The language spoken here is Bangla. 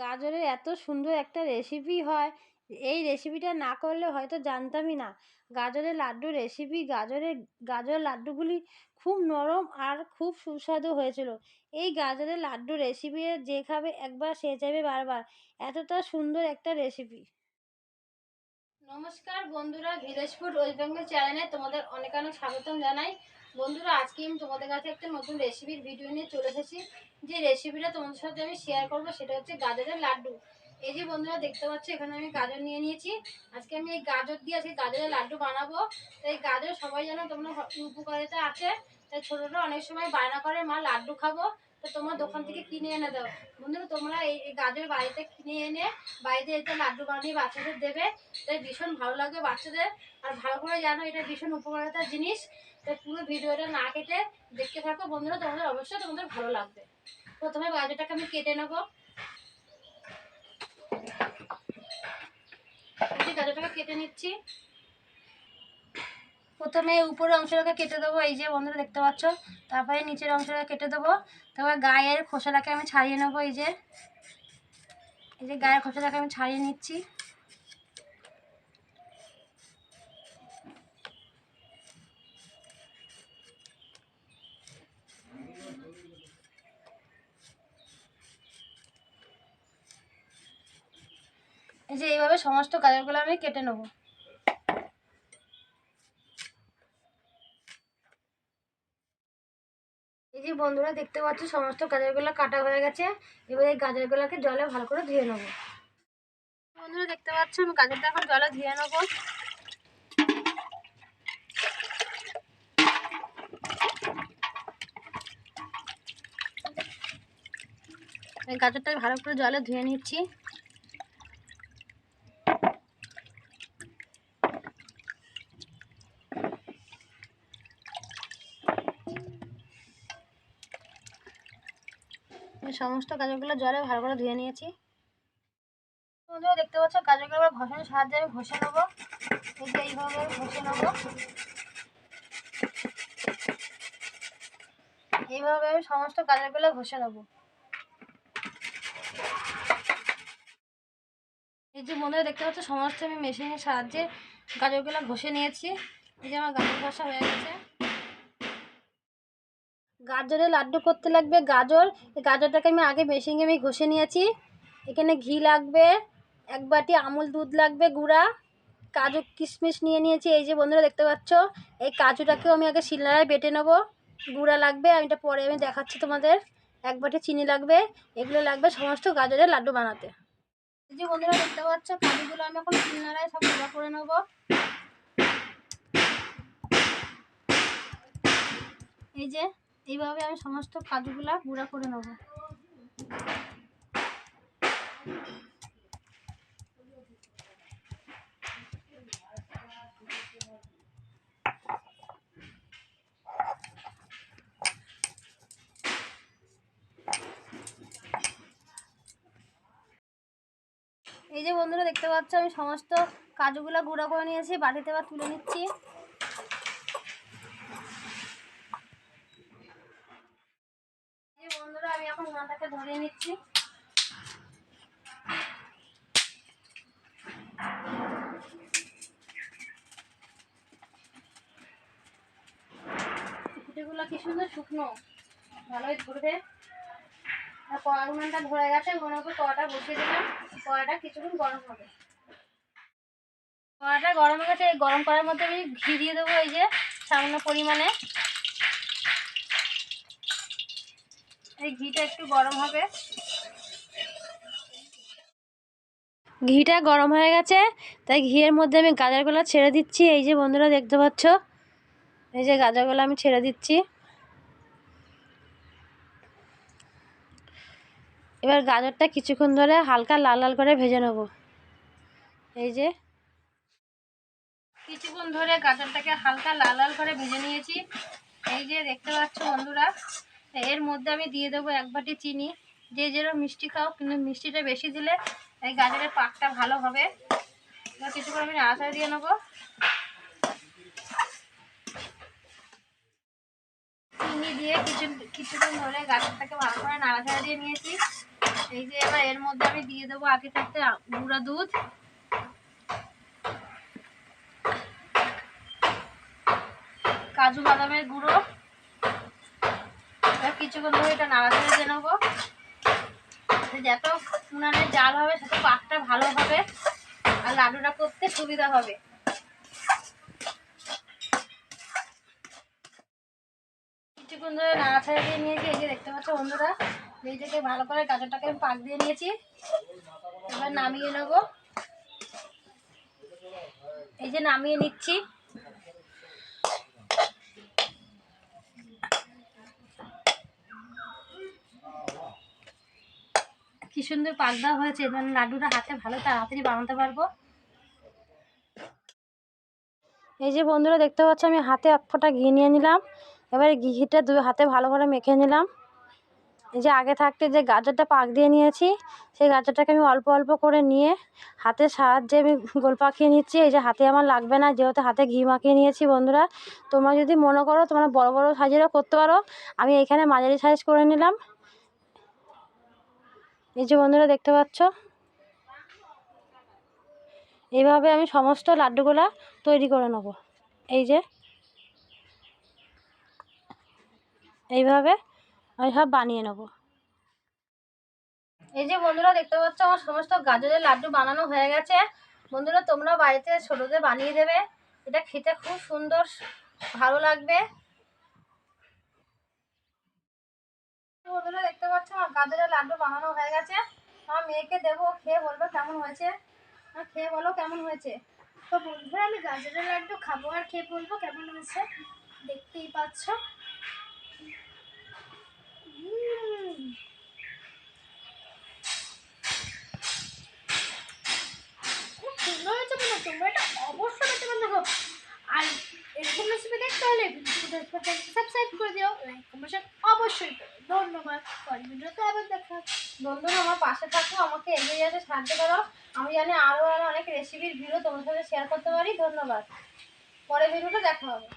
গাজরের এত সুন্দর একটা রেসিপি হয়, এই রেসিপিটা না করলে হয়তো জানতামই না। গাজরের লাড্ডুর রেসিপি গাজরের গাজরের লাড্ডুগুলি খুব নরম আর খুব সুস্বাদু হয়েছিল। এই গাজরের লাড্ডু রেসিপি যে খাবে একবার সে চাইবে বারবার। এতটা সুন্দর একটা রেসিপি নমস্কার বন্ধুরা ভিলেজ ফুড ওয়েস্ট বেঙ্গল চ্যানেলে তোমাদের অনেক অনেক স্বাগতম জানাই। বন্ধুরা, আজকে আমি তোমাদের কাছে একটা নতুন রেসিপির ভিডিও নিয়ে চলে এসেছি। যে রেসিপিটা তোমাদের সাথে আমি শেয়ার করব, সেটা হচ্ছে গাজরের লাড্ডু। এই যে বন্ধুরা, দেখতে পাচ্ছ, এখানে আমি গাজর নিয়ে নিয়েছি। আজকে আমি এই গাজর দিয়ে আজকে গাজরের লাড্ডু বানাবো। তাই গাজর সবাই জানো তোমরা উপকারিতা আছে। তাই ছোটোটা অনেক সময় বায়না করে, মা, লাড্ডু খাব। তো তোমার দোকান থেকে কিনে এনে দাও। বন্ধুরা, তোমরা এই গাজর বাড়িতে কিনে এনে বাড়িতে এতে লাড্ডু বানিয়ে বাচ্চাদের দেবে। তাই ভীষণ ভালো লাগবে বাচ্চাদের। আর ভালো করে জানো, এটা ভীষণ উপকারিতার জিনিস। তাই পুরো ভিডিওটা না কেটে দেখতে থাকো। বন্ধুরা, তোমাদের অবশ্যই তোমাদের ভালো লাগবে। প্রথমে গাজরটাকে আমি কেটে নেব। গাজরটাকে কেটে নিচ্ছি। প্রথমে উপরের অংশটাকে কেটে দেবো, এই যে বন্ধুরা দেখতে পাচ্ছ। তারপরে নিচের অংশটা কেটে দেবো। তারপর গায়ের খোসাটাকে আমি ছাড়িয়ে নেব, এই যে। এই যে গায়ের খোসাটাকে আমি ছাড়িয়ে নিচ্ছি। এই যে এইভাবে সমস্ত গাজরগুলো আমি কেটে নেব। যে বন্ধুরা দেখতে পাচ্ছ, সমস্ত গাজরগুলো কাটা হয়ে গেছে। এবার এই গাজরগুলোকে জলে ভালো করে ধুয়ে নেব। বন্ধুরা দেখতে পাচ্ছ, আমি গাজরটা এখন জলে ধুয়ে নেব। গাজরটা ভালো করে জলে ধুয়ে নিচ্ছি। আমি সমস্ত গাজরগুলো জলে ভালো করে ধুয়ে নিয়েছি। বন্ধুরা, দেখতে পাচ্ছ গাজরগুলো আবার ঘষানোর সাহায্যে আমি ঘষে নেব। এইভাবে ঘষে নেব। এইভাবে আমি সমস্ত গাজরগুলো ঘষে নেব। এই যে বন্ধুরা, দেখতে পাচ্ছ, সমস্ত আমি মেশিনের সাহায্যে গাজরগুলো ঘষে নিয়েছি। এই যে আমার গাজর ঘষা হয়ে গেছে। গাজরের লাড্ডু করতে লাগবে, গাজর। এই গাজরটাকে আমি আগে মেশিনে আমি ঘষে নিয়েছি। এখানে ঘি লাগবে, এক বাটি আমুল দুধ লাগবে গুঁড়া। কাজু কিশমিশ নিয়ে নিয়েছি, এই যে বন্ধুরা দেখতে পাচ্ছ, এই কাজুটাকেও আমি আগে শিলনোড়ায় বেটে নেব। গুঁড়া লাগবে, আমি এটা পরে আমি দেখাচ্ছি তোমাদের। এক বাটি চিনি লাগবে, এগুলো লাগবে সমস্ত গাজরের লাড্ডু বানাতে। এই যে বন্ধুরা দেখতে পাচ্ছ, কাজুগুলো আমি এখন শিলনোড়ায় সব গুঁড়া করে নেব। এই যে এইভাবে আমি সমস্ত কাজুগুলা গুঁড়া করে নেব। এই যে বন্ধুরা দেখতে পাচ্ছ, আমি সমস্ত কাজুগুলা গুঁড়া করে নিয়েছি, বাটিতে আবার তুলে নিচ্ছি এই বন্ধুরা উনানটাকে ধরিয়ে নিচ্ছি। পিঠেগুলো কি সুন্দর শুকনো? ভালোই ধরবে। আর কড়া উনানটা ধরে গেছে ওনার উপর কড়াটা বসিয়ে দিলাম। কড়াটা কিছুক্ষণ গরম হবে। কড়াটা গরম হয়ে গেছে, এই গরম করার মধ্যে আমি ঘি দিয়ে দেবো এই যে সামান্য পরিমাণে। এই ঘিটা একটু গরম হবে। ঘিটা গরম হয়ে গেছে, তাই ঘিয়ের মধ্যে আমি গাজরগুলো ছেড়ে দিচ্ছি। এই যে বন্ধুরা দেখতে পাচ্ছ, এই যে গাজরগুলো আমি ছেড়ে দিচ্ছি। এবার গাজরটা কিছুক্ষণ ধরে হালকা লাল লাল করে ভেজে নেব। এই যে কিছুক্ষণ ধরে গাজরটাকে হালকা লাল লাল করে ভেজে নিয়েছি। এই যে দেখতে পাচ্ছ বন্ধুরা এর মধ্যে আমি দিয়ে দেবো এক বাটি চিনি। যে যেরকম মিষ্টি খাও, কিন্তু মিষ্টিটা বেশি দিলে এই গাজরের পাকটা ভালো হবে। এবার কিছুক্ষণ আমি নাড়াচাড়া দিয়ে নেব। চিনি দিয়ে কিছু কিছুক্ষণ ধরে গাজরটাকে ভালো করে নাড়াচাড়া দিয়ে নিয়েছি। এই যে এবার এর মধ্যে আমি দিয়ে দেবো আগে থাকতে গুঁড়া দুধ। কাজু বাদামের গুঁড়ো। কিছুক্ষণ ধরে এটা নাড়াচাড়া দিয়ে নেব যত উনানের জাল হবে সেটা পাকটা ভালো হবে, আর লাড্ডুটা করতে সুবিধা হবে। কিছুক্ষণ ধরে নাড়াচাড়া দিয়ে নিয়েছি, এই যে দেখতে পাচ্ছ বন্ধুরা এইটাকে ভালো করে গাজরটাকে আমি পাক দিয়ে নিয়েছি। এবার নামিয়ে নেব। এই যে নামিয়ে নিচ্ছি। কি সুন্দর পাক দেওয়া হয়েছে এবার লাড্ডুটা হাতে ভালো তাড়াতাড়ি বানাতে পারব। এই যে বন্ধুরা দেখতে পাচ্ছ, আমি হাতে এক ফোঁটা ঘি নিয়ে নিলাম। এবারে ঘিটা দু হাতে ভালো করে মেখে নিলাম। এই যে আগে থাকতে যে গাজরটা পাক দিয়ে নিয়েছি, সেই গাজরটাকে আমি অল্প অল্প করে নিয়ে হাতের সাহায্যে আমি গোল পাকিয়ে নিচ্ছি। এই যে হাতে আমার লাগবে না, যেহেতু হাতে ঘি মাখিয়ে নিয়েছি বন্ধুরা। তোমরা যদি মনে করো তোমরা বড় বড় সাইজেরও করতে পারো। আমি এখানে মাঝারি সাইজ করে নিলাম। এই যে বন্ধুরা দেখতে পাচ্ছ? এইভাবে আমি সমস্ত লাড্ডুগুলা তৈরি করে নেব। এই যে। এইভাবে আমি সব বানিয়ে নেব। এই যে বন্ধুরা দেখতে পাচ্ছ, আমার সমস্ত গাজরের লাড্ডু বানানো হয়ে গেছে। বন্ধুরা, তোমরা বাড়িতে ছোটোদের বানিয়ে দেবে। এটা খেতে খুব সুন্দর, ভালো লাগবে। বন্ধুরা দেখতে পাচ্ছ? আমার গাজরের লাড্ডু বানানো হয়ে গেছে। আমার মেয়েকে দেবো খেয়ে বলবে কেমন হয়েছে। খেয়ে বলো কেমন হয়েছে। তো বন্ধুরা, আমি গাজরের লাড্ডু খাব আর খেয়ে বলব কেমন হয়েছে। দেখতেই পাচ্ছ। খুব সুন্দর হয়েছে তোমরা এটা অবশ্যই দেখতে পারো। আর এরকম রেসিপি দেখতে হলে সাবস্ক্রাইব করে দিও লাইক কমেন্ট অবশ্যই ধন্যবাদ। পরের ভিডিওতে আবার দেখা বন্ধুরা আমার পাশে থাকো, আমাকে এগিয়ে যেতে সাহায্য করো। আমি জানি আরও আরও অনেক রেসিপির ভিডিও তোমার সাথে শেয়ার করতে পারি। ধন্যবাদ। পরের ভিডিওটা দেখা হবে।